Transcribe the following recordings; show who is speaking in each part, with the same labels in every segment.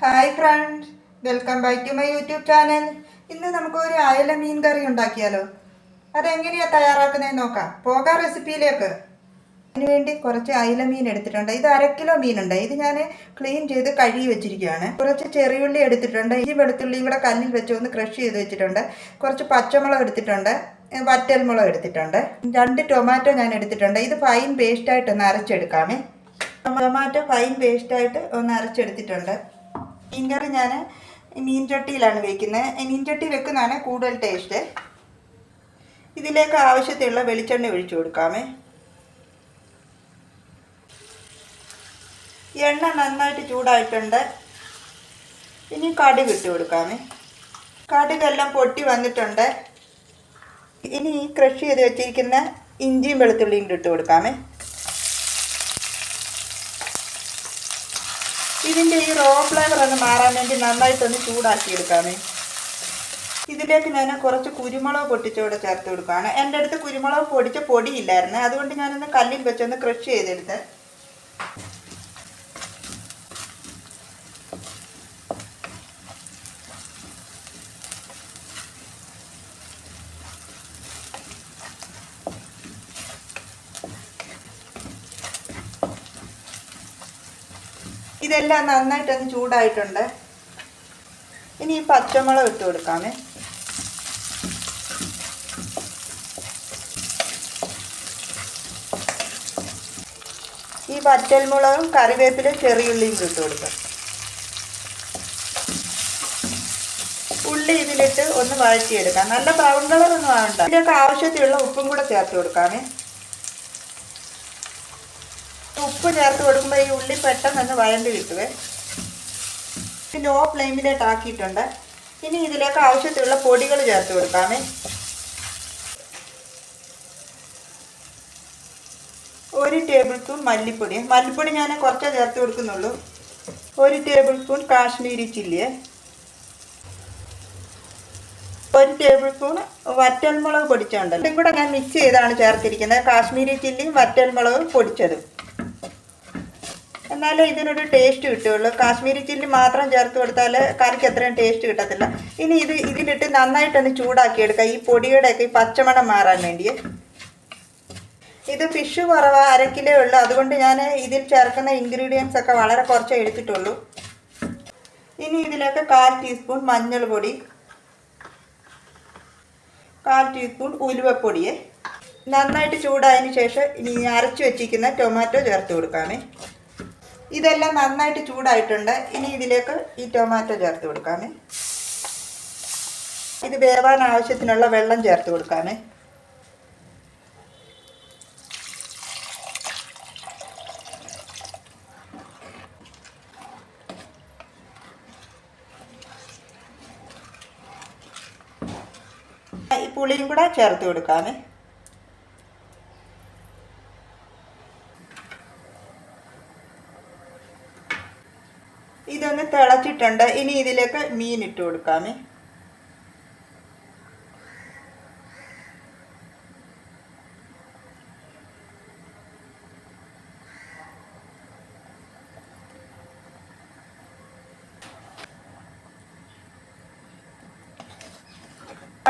Speaker 1: Hi friend welcome back to my YouTube channel. ഇന്ന് നമുക്ക് ഒരു അയല മീൻ കറി ഉണ്ടാക്കിയാലോ? അതെങ്ങനെയാണ് തയ്യാറാക്കുന്നത് നോക്കാം. പോകാം റെസിപ്പിയിലേക്ക്. അതിനുവേണ്ടി കുറച്ച് അയല മീൻ എടുത്തിട്ടുണ്ട്. ഇത് അര കിലോ മീനുണ്ട്. ഇത് ഞാൻ ക്ലീൻ ചെയ്ത് കഴുകി വെച്ചിരിക്കുകയാണ്. കുറച്ച് ചെറിയുള്ളി എടുത്തിട്ടുണ്ട്. ഈ വെളുത്തുള്ളിയും കൂടെ കല്ലിൽ വെച്ച് ഒന്ന് ക്രഷ് ചെയ്ത് വെച്ചിട്ടുണ്ട്. കുറച്ച് പച്ചമുളക് എടുത്തിട്ടുണ്ട്. വറ്റൽമുളക് എടുത്തിട്ടുണ്ട്. രണ്ട് ടൊമാറ്റോ ഞാൻ എടുത്തിട്ടുണ്ട്. ഇത് ഫൈൻ പേസ്റ്റായിട്ട് ഒന്ന് അരച്ചെടുക്കാമേ. ടൊമാറ്റോ ഫൈൻ പേസ്റ്റായിട്ട് ഒന്ന് അരച്ചെടുത്തിട്ടുണ്ട്. മീൻകറി ഞാൻ മീൻ ചട്ടിയിലാണ് വെക്കുന്നത് മീൻ ചട്ടി വെക്കുന്നതാണ് കൂടുതൽ ടേസ്റ്റ്. ഇതിലേക്ക് ആവശ്യത്തിലുള്ള വെളിച്ചെണ്ണ ഒഴിച്ചു കൊടുക്കാമേ. എണ്ണ നന്നായിട്ട് ചൂടായിട്ടുണ്ട്. ഇനി കടുക് ഇട്ട് കൊടുക്കാമേ. കടുകെല്ലാം പൊട്ടി വന്നിട്ടുണ്ട്. ഇനി ഈ ക്രഷ് ചെയ്ത് വെച്ചിരിക്കുന്ന ഇഞ്ചിയും വെളുത്തുള്ളിയും ഇട്ട് കൊടുക്കാമേ. ഇതിന്റെ ഈ റോ ഫ്ലേവർ ഒന്ന് മാറാൻ വേണ്ടി നന്നായിട്ടൊന്ന് ചൂടാക്കി എടുക്കാമേ. ഇതിലേക്ക് ഞാൻ കുറച്ച് കുരുമുളക് പൊട്ടിച്ചോടെ ചേർത്ത് കൊടുക്കുകയാണ്. എന്റെ അടുത്ത് കുരുമുളക് പൊടിച്ച പൊടിയില്ലായിരുന്നു. അതുകൊണ്ട് ഞാനൊന്ന് കല്ലിൽ വെച്ചൊന്ന് ക്രഷ് ചെയ്തെടുത്ത് ഇതെല്ലാം നന്നായിട്ടൊന്ന് ചൂടായിട്ടുണ്ട്. ഇനി ഈ പച്ചമുളക് ഇട്ട് കൊടുക്കാമേ. ഈ വറ്റൽമുളകും കറിവേപ്പിലും ചെറിയുള്ളിയും ഇട്ട് കൊടുക്കാം. ഉള്ളി ഇതിലിട്ട് ഒന്ന് വഴറ്റിയെടുക്കാം. നല്ല ബ്രൗൺ കളർ ഒന്നും ആവണ്ട. ഇതിലേക്ക് ആവശ്യത്തിലുള്ള ഉപ്പും കൂടെ ചേർത്ത് കൊടുക്കാമേ. ഉപ്പ് ചേർത്ത് കൊടുക്കുമ്പോൾ ഈ ഉള്ളി പെട്ടെന്ന് വഴണ്ട് കിട്ടുവേ. ലോ ഫ്ലെയിമിലേക്ക് ആക്കിയിട്ടുണ്ട്. ഇനി ഇതിലേക്ക് ആവശ്യത്തിലുള്ള പൊടികൾ ചേർത്ത് കൊടുക്കാമേ. ഒരു ടേബിൾ സ്പൂൺ മല്ലിപ്പൊടി. മല്ലിപ്പൊടി ഞാൻ കുറച്ചേ ചേർത്ത് കൊടുക്കുന്നുള്ളൂ. ഒരു ടേബിൾ സ്പൂൺ കാശ്മീരി ചില്ലി ഒരു ടേബിൾ സ്പൂൺ വറ്റൽമുളക് പൊടിച്ചുണ്ടല്ലോ ഇതും കൂടെ ഞാൻ മിക്സ് ചെയ്താണ് ചേർത്തിരിക്കുന്നത്. കാശ്മീരി ചില്ലിയും വറ്റൽമുളകും പൊടിച്ചതും. എന്നാലേ ഇതിനൊരു ടേസ്റ്റ് കിട്ടുകയുള്ളൂ. കാശ്മീരി ചില്ലി മാത്രം ചേർത്ത് കൊടുത്താൽ കറിക്ക് അത്രയും ടേസ്റ്റ് കിട്ടത്തില്ല. ഇനി ഇത് ഇതിലിട്ട് നന്നായിട്ടൊന്ന് ചൂടാക്കി എടുക്കുക ഈ പൊടിയുടെയൊക്കെ ഈ പച്ചമണം മാറാൻ വേണ്ടി ഇത് ഫിഷ് കുറവാണ് അര കിലോ ഉള്ളൂ. അതുകൊണ്ട് ഞാൻ ഇതിൽ ചേർക്കുന്ന ഇൻഗ്രീഡിയൻസ് ഒക്കെ വളരെ കുറച്ചേ എടുത്തിട്ടുള്ളൂ. ഇനി ഇതിലേക്ക് കാൽ ടീസ്പൂൺ മഞ്ഞൾ പൊടി കാൽ ടീസ്പൂൺ ഉലുവപ്പൊടിയെ. നന്നായിട്ട് ചൂടായതിന് ശേഷം ഇനി അരച്ചു വെച്ചിരിക്കുന്ന ടൊമാറ്റോ ചേർത്ത് കൊടുക്കാമേ. ഇതെല്ലാം നന്നായിട്ട് ചൂടായിട്ടുണ്ട്. ഇനി ഇതിലേക്ക് ഈ ടൊമാറ്റോ ചേർത്ത് കൊടുക്കാമേ. ഇത് വേവാൻ ആവശ്യത്തിനുള്ള വെള്ളം ചേർത്ത് കൊടുക്കാമേ. ഈ പുളിയും കൂടെ ചേർത്ത് കൊടുക്കാമേ. തിളച്ചിട്ടുണ്ട് ഇനി ഇതിലേക്ക് മീൻ ഇട്ട് കൊടുക്കാമേ.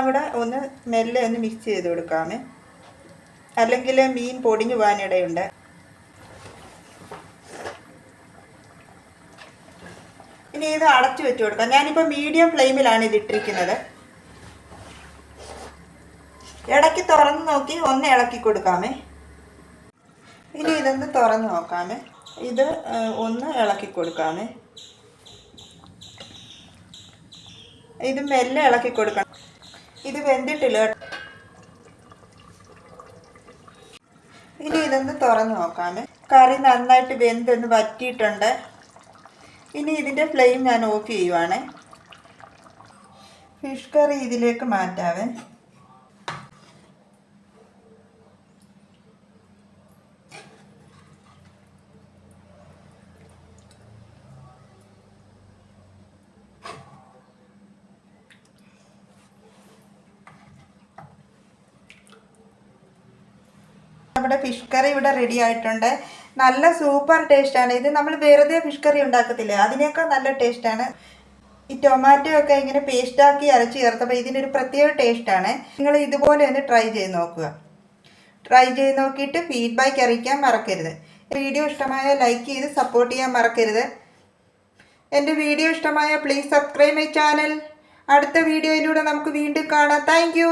Speaker 1: അവിടെ ഒന്ന് മെല്ലെ ഒന്ന് മിക്സ് ചെയ്ത് കൊടുക്കാമേ. അല്ലെങ്കിൽ മീൻ പൊടിഞ്ഞു പോകാനിടയുണ്ട്. ഇനി ഇത് അടച്ചു വെച്ച് കൊടുക്കാം. ഞാനിപ്പോൾ മീഡിയം ഫ്ലെയിമിലാണ് ഇത് ഇട്ടിരിക്കുന്നത്. ഇടയ്ക്ക് തുറന്ന് നോക്കി ഒന്ന് ഇളക്കി കൊടുക്കാമേ. ഇനി ഇതൊന്ന് തുറന്ന് നോക്കാമേ. ഇത് ഒന്ന് ഇളക്കി കൊടുക്കാമേ. ഇത് മെല്ലെ ഇളക്കി കൊടുക്കണം. ഇത് വെന്തിട്ടില്ല. ഇനി ഇതൊന്ന് തുറന്ന് നോക്കാമേ. കറി നന്നായിട്ട് വെന്തൊന്ന് വറ്റിയിട്ടുണ്ട്. ഇനി ഇതിന്റെ ഫ്ലെയിം ഞാൻ ഓഫ് ചെയ്യുവാണ്. ഫിഷ് കറി ഇതിലേക്ക് മാറ്റാവേ. നമ്മുടെ ഫിഷ് കറി ഇവിടെ റെഡി ആയിട്ടുണ്ട്. നല്ല സൂപ്പർ ടേസ്റ്റ് ആണ് ഇത് നമ്മൾ വെറുതെ ഫിഷ് കറി ഉണ്ടാക്കത്തില്ലേ. അതിനേക്കാൾ നല്ല ടേസ്റ്റാണ്. ഈ ടൊമാറ്റോ ഒക്കെ ഇങ്ങനെ പേസ്റ്റാക്കി അരച്ച് ചേർത്തപ്പോൾ ഇതിനൊരു പ്രത്യേക ടേസ്റ്റാണ് നിങ്ങൾ ഇതുപോലെ ഒന്ന് ട്രൈ ചെയ്ത് നോക്കുക. ട്രൈ ചെയ്ത് നോക്കിയിട്ട് ഫീഡ്ബാക്ക് അറിയിക്കാൻ മറക്കരുത്. വീഡിയോ ഇഷ്ടമായ ലൈക്ക് ചെയ്ത് സപ്പോർട്ട് ചെയ്യാൻ മറക്കരുത്. എന്റെ വീഡിയോ ഇഷ്ടമായ പ്ലീസ് സബ്സ്ക്രൈബ് മൈ ചാനൽ അടുത്ത വീഡിയോയിലൂടെ നമുക്ക് വീണ്ടും കാണാം. താങ്ക്